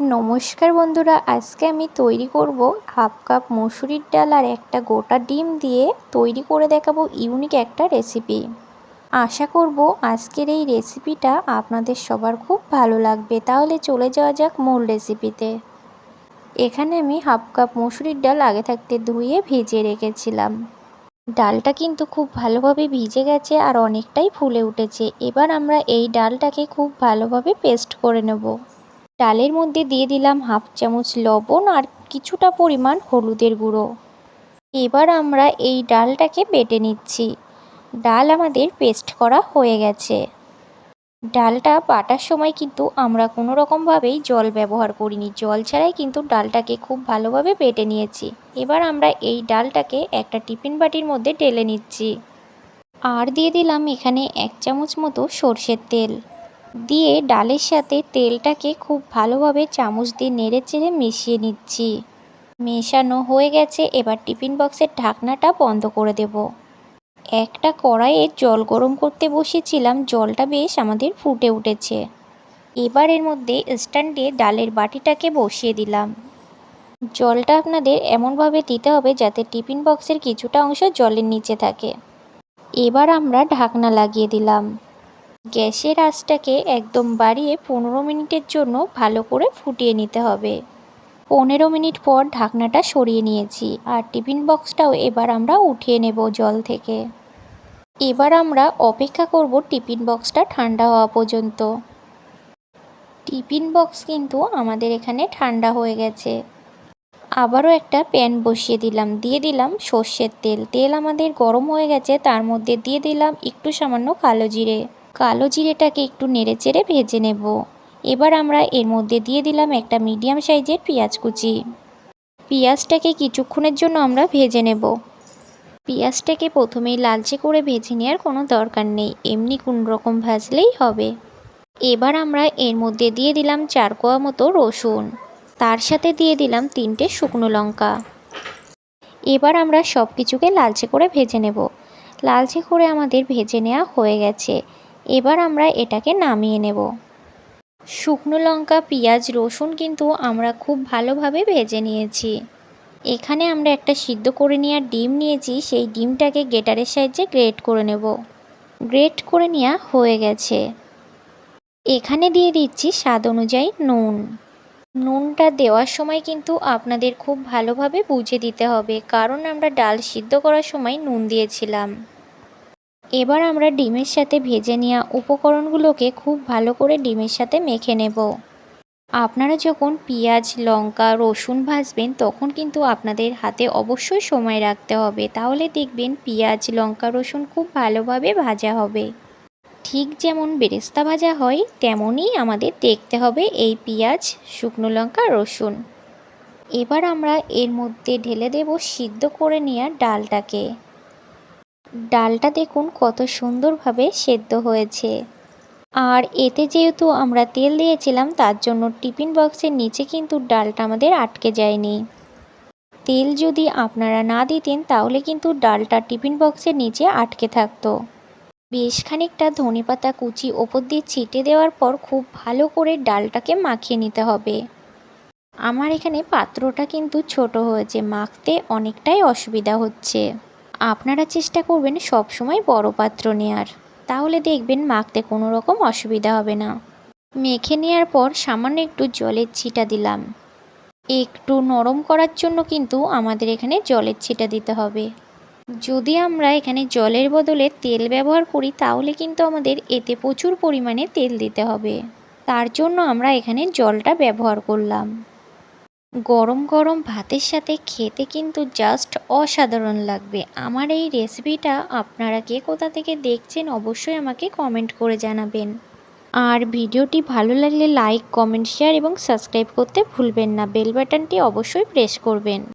নমস্কার বন্ধুরা, আজকে আমি তৈরি করব হাফ কাপ মসুরির ডাল আর একটা গোটা ডিম দিয়ে তৈরি করে দেখাবো ইউনিক একটা রেসিপি আশা করব আজকের এই রেসিপিটা আপনাদের সবার খুব ভালো লাগবে। তাহলে চলে যাওয়া যাক মূল রেসিপিতে এখানে আমি হাফ কাপ মসুরির ডাল আগে থাকতে ধুয়ে ভিজিয়ে রেখেছিলাম। ডালটা কিন্তু খুব ভালোভাবে ভিজে গেছে আর অনেকটাই ফুলে উঠেছে। এবার আমরা এই ডালটাকে খুব ভালোভাবে পেস্ট করে নেব। ডালের মধ্যে দিয়ে দিলাম হাফ চামচ লবণ আর কিছুটা পরিমাণ হলুদের গুঁড়ো। এবার আমরা এই ডালটাকে বেটে নিচ্ছি। ডাল আমাদের পেস্ট করা হয়ে গেছে। ডালটা বাটার সময় কিন্তু আমরা কোনো রকমভাবেই জল ব্যবহার করিনি। জল ছাড়াই কিন্তু ডালটাকে খুব ভালোভাবে বেটে নিয়েছি। এবার আমরা এই ডালটাকে একটা টিফিন বাটির মধ্যে ঢেলে নিচ্ছি। আর দিয়ে দিলাম এখানে এক চামচ মতো সর্ষের তেল। দিয়ে ডালের সাথে তেলটাকে খুব ভালোভাবে চামচ দিয়ে নেড়ে চেড়ে মিশিয়ে নিচ্ছি। মেশানো হয়ে গেছে, এবার টিফিন বক্সের ঢাকনাটা বন্ধ করে দেব। একটা কড়াইয়ে জল গরম করতে বসিয়েছিলাম জলটা বেশ আমাদের ফুটে উঠেছে। এবার এর মধ্যে স্ট্যান্ডে ডালের বাটিটাকে বসিয়ে দিলাম। জলটা আপনাদের এমনভাবে দিতে হবে যাতে টিফিন বক্সের কিছুটা অংশ জলের নিচে থাকে। এবার আমরা ঢাকনা লাগিয়ে দিলাম। গ্যাসের আঁচটাকে একদম বাড়িয়ে পনেরো মিনিটের জন্য ভালো করে ফুটিয়ে নিতে হবে। পনেরো মিনিট পর ঢাকনাটা সরিয়ে নিয়েছি আর টিফিন বক্সটাও এবার আমরা উঠিয়ে নেব জল থেকে। এবার আমরা অপেক্ষা করব টিফিন বক্সটা ঠান্ডা হওয়া পর্যন্ত। টিফিন বক্স কিন্তু আমাদের এখানে ঠান্ডা হয়ে গেছে। আবারও একটা প্যান বসিয়ে দিলাম, দিয়ে দিলাম সর্ষের তেল। তেল আমাদের গরম হয়ে গেছে, তার মধ্যে দিয়ে দিলাম একটু সামান্য কালো জিরে। কালো জিরেটাকে একটু নেড়ে চেড়ে ভেজে নেব। এবার আমরা এর মধ্যে দিয়ে দিলাম একটা মিডিয়াম সাইজের পেঁয়াজ কুচি। পেঁয়াজটাকে কিছুক্ষণের জন্য আমরা ভেজে নেব। পেঁয়াজটাকে প্রথমেই লালচে করে ভেজে নেওয়ার কোনো দরকার নেই, এমনি কোন রকম ভাজলেই হবে। এবার আমরা এর মধ্যে দিয়ে দিলাম চার কোয়া মতো রসুন। তার সাথে দিয়ে দিলাম তিনটে শুকনো লঙ্কা। এবার আমরা সব কিছুকে লালচে করে ভেজে নেব। লালচে করে আমাদের ভেজে নেওয়া হয়ে গেছে। এবার আমরা এটাকে নামিয়ে নেব। শুকনো লঙ্কা, পেঁয়াজ, রসুন কিন্তু আমরা খুব ভালোভাবে ভেজে নিয়েছি। এখানে আমরা একটা সিদ্ধ করে নেওয়া ডিম নিয়েছি, সেই ডিমটাকে গেটারের সাহায্যে গ্রেট করে নেব। গ্রেট করে নেওয়া হয়ে গেছে। এখানে দিয়ে দিচ্ছি স্বাদ অনুযায়ী নুন। নুনটা দেওয়ার সময় কিন্তু আপনাদের খুব ভালোভাবে বুঝে দিতে হবে, কারণ আমরা ডাল সিদ্ধ করার সময় নুন দিয়েছিলাম। এবার আমরা ডিমের সাথে ভেজে নেওয়া উপকরণগুলোকে খুব ভালো করে ডিমের সাথে মেখে নেব। আপনারা যখন পেঁয়াজ, লঙ্কা, রসুন ভাজবেন, তখন কিন্তু আপনাদের হাতে অবশ্যই সময় রাখতে হবে। তাহলে দেখবেন পেঁয়াজ, লঙ্কা, রসুন খুব ভালোভাবে ভাজা হবে। ঠিক যেমন বেরেস্তা ভাজা হয়, তেমনই আমাদের দেখতে হবে এই পেঁয়াজ, শুকনো লঙ্কা, রসুন। এবার আমরা এর মধ্যে ঢেলে দেব সিদ্ধ করে নেওয়া ডালটাকে। ডালটা দেখুন কত সুন্দরভাবে সেদ্ধ হয়েছে। আর এতে যেহেতু আমরা তেল দিয়েছিলাম, তার জন্য টিফিন বক্সের নিচে কিন্তু ডালটা আমাদের আটকে যায়নি। তেল যদি আপনারা না দিতেন, তাহলে কিন্তু ডালটা টিফিন বক্সের নিচে আটকে থাকতো। বেশ খানিকটা ধনে পাতা কুচি ওপর দিয়ে ছিটে দেওয়ার পর খুব ভালো করে ডালটাকে মাখিয়ে নিতে হবে। আমার এখানে পাত্রটা কিন্তু ছোট হয়েছে, মাখতে অনেকটাই অসুবিধা হচ্ছে। আপনারা চেষ্টা করবেন সব সময় বড় পাত্র নেওয়ার তাহলে দেখবেন মাখতে কোনো রকম অসুবিধা হবে না। মেখে নেওয়ার পর সামান্য একটু জলের ছিটা দিলাম। একটু নরম করার জন্য কিন্তু আমাদের এখানে জলের ছিটা দিতে হবে। যদি আমরা এখানে জলের বদলে তেল ব্যবহার করি, তাহলে কিন্তু আমাদের এতে প্রচুর পরিমাণে তেল দিতে হবে। তার জন্য আমরা এখানে জলটা ব্যবহার করলাম। গরম গরম ভাতের সাথে খেতে কিন্তু জাস্ট অসাধারণ লাগবে। আমার এই রেসিপিটা আপনারা কে কোথা থেকে দেখছেন অবশ্যই আমাকে কমেন্ট করে জানাবেন। আর ভিডিওটি ভালো লাগলে লাইক কমেন্ট শেয়ার এবং সাবস্ক্রাইব করতে ভুলবেন না। বেল বাটনটি অবশ্যই প্রেস করবেন।